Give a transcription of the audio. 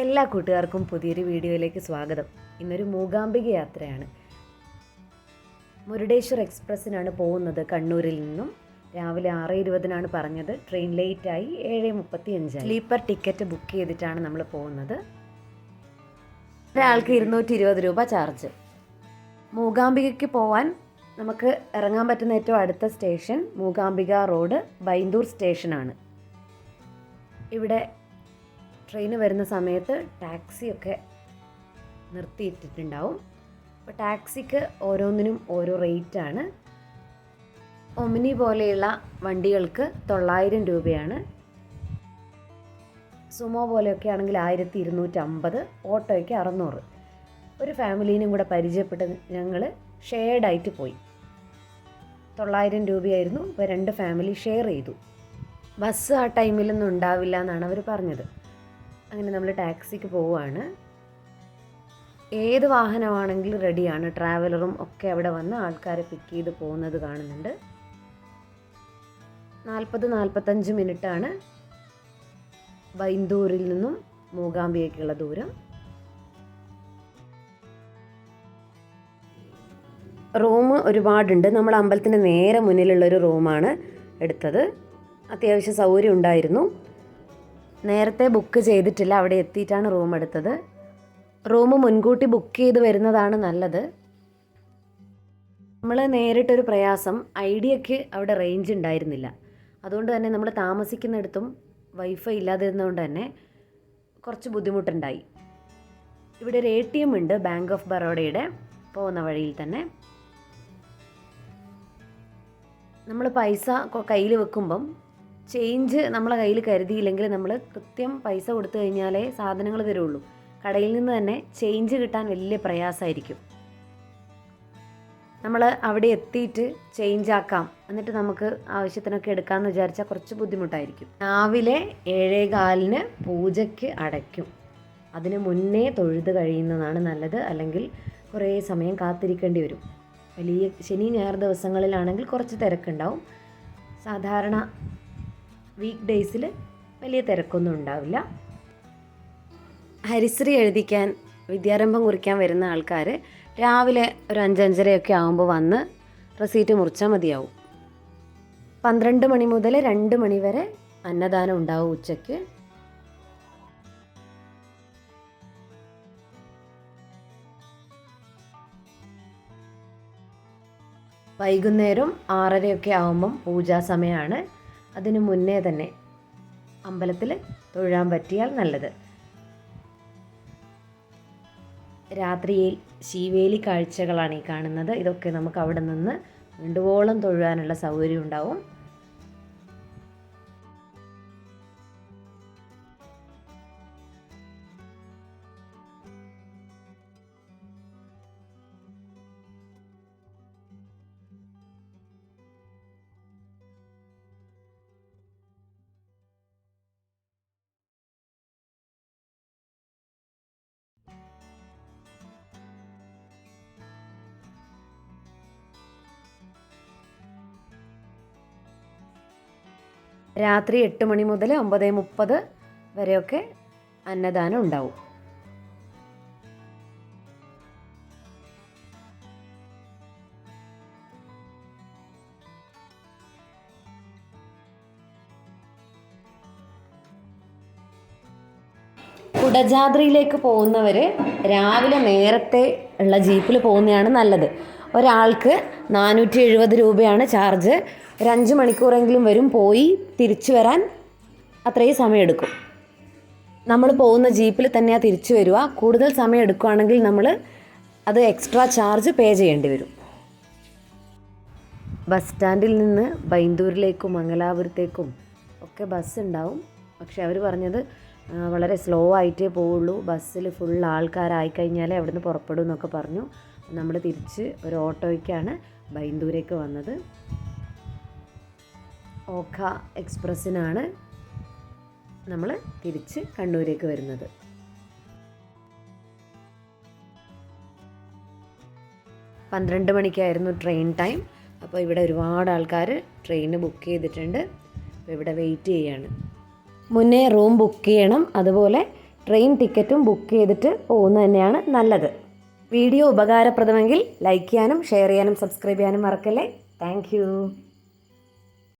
എല്ലാ കൂട്ടുകാർക്കും പുതിയൊരു വീഡിയോയിലേക്ക് സ്വാഗതം. ഇന്നൊരു മൂകാംബിക യാത്രയാണ്. മുരുടേശ്വർ എക്സ്പ്രസ്സിനാണ് പോകുന്നത് കണ്ണൂരിൽ നിന്നും. രാവിലെ ആറ് ഇരുപതിനാണ് പറഞ്ഞത്. ട്രെയിൻ ലേറ്റായി ഏഴ് മുപ്പത്തി അഞ്ചായി സ്ലീപ്പർ ടിക്കറ്റ് ബുക്ക് ചെയ്തിട്ടാണ് നമ്മൾ പോകുന്നത്. ഒരാൾക്ക് ഇരുന്നൂറ്റി ഇരുപത് രൂപ ചാർജ്. മൂകാംബികയ്ക്ക് പോവാൻ നമുക്ക് ഇറങ്ങാൻ പറ്റുന്ന ഏറ്റവും അടുത്ത സ്റ്റേഷൻ മൂകാംബിക റോഡ് ബൈന്ദൂർ സ്റ്റേഷനാണ്. ഇവിടെ ട്രെയിൻ വരുന്ന സമയത്ത് ടാക്സിയൊക്കെ നിർത്തിയിട്ടിട്ടുണ്ടാവും. അപ്പോൾ ടാക്സിക്ക് ഓരോന്നിനും ഓരോ റേറ്റാണ്. ഒമിനി പോലെയുള്ള വണ്ടികൾക്ക് തൊള്ളായിരം രൂപയാണ്. സുമോ പോലെയൊക്കെ ആണെങ്കിൽ ആയിരത്തി ഇരുന്നൂറ്റമ്പത് ഓട്ടോയ്ക്ക് അറുന്നൂറ്. ഒരു ഫാമിലീനും കൂടെ പരിചയപ്പെട്ട് ഞങ്ങൾ ഷെയർഡായിട്ട് പോയി. തൊള്ളായിരം രൂപയായിരുന്നു. ഇപ്പോൾ രണ്ട് ഫാമിലി ഷെയർ ചെയ്തു. ബസ് ആ ടൈമിലൊന്നും ഉണ്ടാവില്ല എന്നാണ് അവർ പറഞ്ഞത്. അങ്ങനെ നമ്മൾ ടാക്സിക്ക് പോവുകയാണ്. ഏത് വാഹനമാണെങ്കിലും റെഡിയാണ്. ട്രാവലറും ഒക്കെ അവിടെ വന്ന് ആൾക്കാരെ പിക്ക് ചെയ്ത് പോകുന്നത് കാണുന്നുണ്ട്. നാൽപ്പത് നാൽപ്പത്തഞ്ച് മിനിറ്റാണ് ബൈന്ദൂരിൽ നിന്നും മൂകാംബിയേക്കുള്ള ദൂരം. റൂം ഒരുപാടുണ്ട്. നമ്മൾ അമ്പലത്തിന്റെ നേരെ മുന്നിലുള്ള ഒരു റൂമാണ് എടുത്തത്. അത്യാവശ്യം സൗകര്യം ഉണ്ടായിരുന്നു. നേരത്തെ ബുക്ക് ചെയ്തിട്ടില്ല. അവിടെ എത്തിയിട്ടാണ് റൂം എടുത്തത്. റൂം മുൻകൂട്ടി ബുക്ക് ചെയ്ത് വരുന്നതാണ് നല്ലത്. നമ്മൾ നേരിട്ടൊരു പ്രയാസം ഐഡിയക്ക് അവിടെ റേഞ്ച് ഉണ്ടായിരുന്നില്ല. അതുകൊണ്ട് തന്നെ നമ്മൾ താമസിക്കുന്നിടത്തും വൈഫൈ ഇല്ലാതിരുന്നതുകൊണ്ട് തന്നെ കുറച്ച് ബുദ്ധിമുട്ടുണ്ടായി. ഇവിടെ ഒരു എ ടി എം ഉണ്ട് ബാങ്ക് ഓഫ് ബറോഡയുടെ പോകുന്ന വഴിയിൽ തന്നെ. നമ്മൾ പൈസ കയ്യിൽ വെക്കുമ്പം ചേഞ്ച് നമ്മളെ കയ്യിൽ കരുതിയില്ലെങ്കിൽ നമ്മൾ കൃത്യം പൈസ കൊടുത്തു കഴിഞ്ഞാലേ സാധനങ്ങൾ തരുള്ളൂ. കടയിൽ നിന്ന് തന്നെ ചേഞ്ച് കിട്ടാൻ വലിയ പ്രയാസമായിരിക്കും. നമ്മൾ അവിടെ എത്തിയിട്ട് ചേഞ്ച് ആക്കാം. എന്നിട്ട് നമുക്ക് ആവശ്യത്തിനൊക്കെ എടുക്കാമെന്ന് വിചാരിച്ചാൽ കുറച്ച് ബുദ്ധിമുട്ടായിരിക്കും. രാവിലെ ഏഴേ കാലിന് പൂജയ്ക്ക് അടയ്ക്കും. അതിന് മുന്നേ തൊഴുത് കഴിയുന്നതാണ് നല്ലത്. അല്ലെങ്കിൽ കുറേ സമയം കാത്തിരിക്കേണ്ടി വരും. വലിയ ശനി ഞായർ ദിവസങ്ങളിലാണെങ്കിൽ കുറച്ച് തിരക്കുണ്ടാവും. സാധാരണ വീക്ക് ഡേയ്സിൽ വലിയ തിരക്കൊന്നും ഉണ്ടാവില്ല. ഹരിശ്രീ എഴുതിക്കാൻ വിദ്യാരംഭം കുറിക്കാൻ വരുന്ന ആൾക്കാർ രാവിലെ ഒരു അഞ്ചഞ്ചരയൊക്കെ ആകുമ്പോൾ വന്ന് റെസീറ്റ് മുറിച്ചാൽ മതിയാവും. പന്ത്രണ്ട് മണി മുതൽ രണ്ട് മണി വരെ അന്നദാനം ഉണ്ടാവും ഉച്ചയ്ക്ക്. വൈകുന്നേരം ആറരയൊക്കെ ആകുമ്പം പൂജാ സമയമാണ് അതിനു മുന്നേ തന്നെ അമ്പലത്തിൽ തൊഴാൻ പറ്റിയാൽ നല്ലത്. രാത്രിയിൽ ശീവേലി കാഴ്ചകളാണ് ഈ കാണുന്നത്. ഇതൊക്കെ നമുക്ക് അവിടെ നിന്ന് വേണ്ടുവോളം തൊഴുവാനുള്ള സൗകര്യം ഉണ്ടാവും. രാത്രി എട്ട് മണി മുതൽ ഒമ്പത് മുപ്പത് വരെയൊക്കെ അന്നദാനം ഉണ്ടാവും. കുടജാദ്രിയിലേക്ക് പോകുന്നവർ രാവിലെ നേരത്തെ ഉള്ള ജീപ്പിൽ പോകുന്നതാണ് നല്ലത്. ഒരാൾക്ക് നാനൂറ്റി എഴുപത് രൂപയാണ് ചാർജ്. ഒരു അഞ്ച് മണിക്കൂറെങ്കിലും വരും പോയി തിരിച്ചു വരാൻ അത്രയും സമയമെടുക്കും. നമ്മൾ പോകുന്ന ജീപ്പിൽ തന്നെയാണ് തിരിച്ചു വരിക. കൂടുതൽ സമയം എടുക്കുകയാണെങ്കിൽ നമ്മൾ അത് എക്സ്ട്രാ ചാർജ് പേ ചെയ്യേണ്ടി വരും. ബസ് സ്റ്റാൻഡിൽ നിന്ന് ബൈന്ദൂരിലേക്കും മംഗലാപുരത്തേക്കും ഒക്കെ ബസ് ഉണ്ടാവും. പക്ഷെ അവർ പറഞ്ഞത് വളരെ സ്ലോ ആയിട്ടേ പോവുള്ളൂ. ബസ്സിൽ ഫുൾ ആൾക്കാരായി കഴിഞ്ഞാലേ അവിടുന്ന് പുറപ്പെടും എന്നൊക്കെ പറഞ്ഞു. നമ്മൾ തിരിച്ച് ഒരു ഓട്ടോയ്ക്കാണ് ബൈന്ദൂരേക്ക് വന്നത്. ഓഖ എക്സ്പ്രസ്സിനാണ് നമ്മൾ തിരിച്ച് കണ്ണൂരേക്ക് വരുന്നത്. പന്ത്രണ്ട് മണിക്കായിരുന്നു ട്രെയിൻ ടൈം. അപ്പോൾ ഇവിടെ ഒരുപാട് ആൾക്കാർ ട്രെയിന് ബുക്ക് ചെയ്തിട്ടുണ്ട്. അപ്പോൾ ഇവിടെ വെയിറ്റ് ചെയ്യാണ്. മുന്നേ റൂം ബുക്ക് ചെയ്യണം. അതുപോലെ ട്രെയിൻ ടിക്കറ്റും ബുക്ക് ചെയ്തിട്ട് പോകുന്നത് തന്നെയാണ് നല്ലത്. വീഡിയോ ഉപകാരപ്രദമെങ്കിൽ ലൈക്ക് ചെയ്യാനും ഷെയർ ചെയ്യാനും സബ്സ്ക്രൈബ് ചെയ്യാനും മറക്കല്ലേ? താങ്ക്